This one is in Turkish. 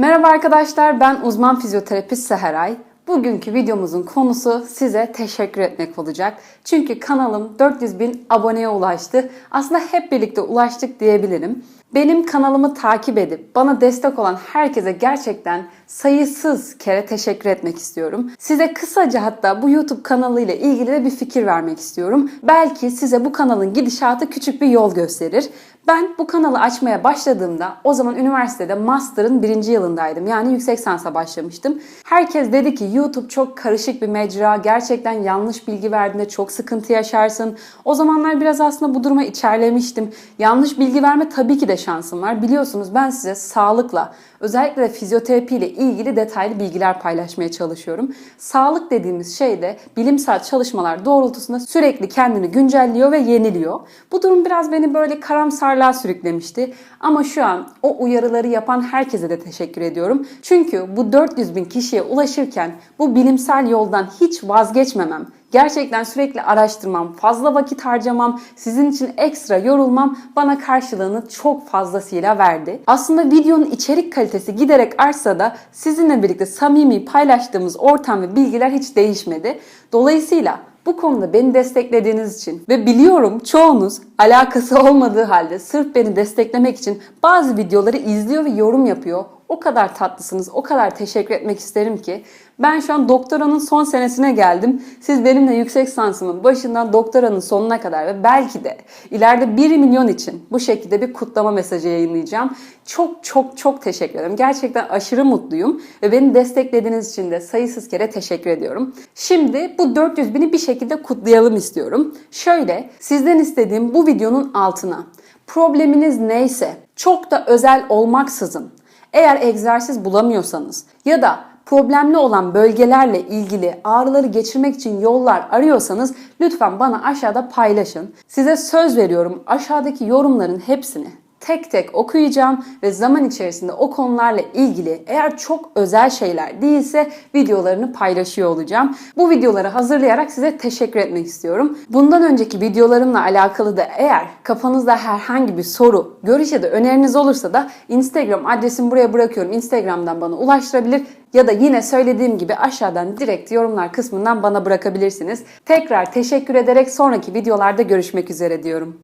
Merhaba arkadaşlar, ben uzman fizyoterapist Seheray. Bugünkü videomuzun konusu size teşekkür etmek olacak. Çünkü kanalım 400 bin aboneye ulaştı. Aslında hep birlikte ulaştık diyebilirim. Benim kanalımı takip edip bana destek olan herkese gerçekten sayısız kere teşekkür etmek istiyorum. Size kısaca hatta bu YouTube kanalıyla ilgili de bir fikir vermek istiyorum. Belki size bu kanalın gidişatı küçük bir yol gösterir. Ben bu kanalı açmaya başladığımda o zaman üniversitede master'ın birinci yılındaydım. Yani yüksek lisansa başlamıştım. Herkes dedi ki YouTube çok karışık bir mecra. Gerçekten yanlış bilgi verdiğinde çok sıkıntı yaşarsın. O zamanlar biraz aslında bu duruma içerlemiştim. Yanlış bilgi verme tabii ki de şansım var. Biliyorsunuz ben size sağlıkla, özellikle de fizyoterapi ile ilgili detaylı bilgiler paylaşmaya çalışıyorum. Sağlık dediğimiz şey de bilimsel çalışmalar doğrultusunda sürekli kendini güncelliyor ve yeniliyor. Bu durum biraz beni böyle karamsarlığa sürüklemişti. Ama şu an o uyarıları yapan herkese de teşekkür ediyorum. Çünkü bu 400 bin kişiye ulaşırken bu bilimsel yoldan hiç vazgeçmemem, Gerçekten sürekli araştırmam, fazla vakit harcamam, sizin için ekstra yorulmam bana karşılığını çok fazlasıyla verdi. Aslında videonun içerik kalitesi giderek artsa da sizinle birlikte samimi paylaştığımız ortam ve bilgiler hiç değişmedi. Dolayısıyla bu konuda beni desteklediğiniz için ve biliyorum çoğunuz alakası olmadığı halde sırf beni desteklemek için bazı videoları izliyor ve yorum yapıyor. O kadar tatlısınız, o kadar teşekkür etmek isterim ki. Ben şu an doktoranın son senesine geldim. Siz benimle yüksek lisansımın başından doktoranın sonuna kadar ve belki de ileride 1 milyon için bu şekilde bir kutlama mesajı yayınlayacağım. Çok çok çok teşekkür ederim. Gerçekten aşırı mutluyum ve beni desteklediğiniz için de sayısız kere teşekkür ediyorum. Şimdi bu 400 bini bir şekilde kutlayalım istiyorum. Şöyle sizden istediğim bu videonun altına probleminiz neyse çok da özel olmaksızın eğer egzersiz bulamıyorsanız ya da problemli olan bölgelerle ilgili ağrıları geçirmek için yollar arıyorsanız lütfen bana aşağıda paylaşın. Size söz veriyorum aşağıdaki yorumların hepsini tek tek okuyacağım ve zaman içerisinde o konularla ilgili eğer çok özel şeyler değilse videolarını paylaşıyor olacağım. Bu videoları hazırlayarak size teşekkür etmek istiyorum. Bundan önceki videolarımla alakalı da eğer kafanızda herhangi bir soru, görüş ya da öneriniz olursa da Instagram adresimi buraya bırakıyorum. Instagram'dan bana ulaştırabilir ya da yine söylediğim gibi aşağıdan direkt yorumlar kısmından bana bırakabilirsiniz. Tekrar teşekkür ederek sonraki videolarda görüşmek üzere diyorum.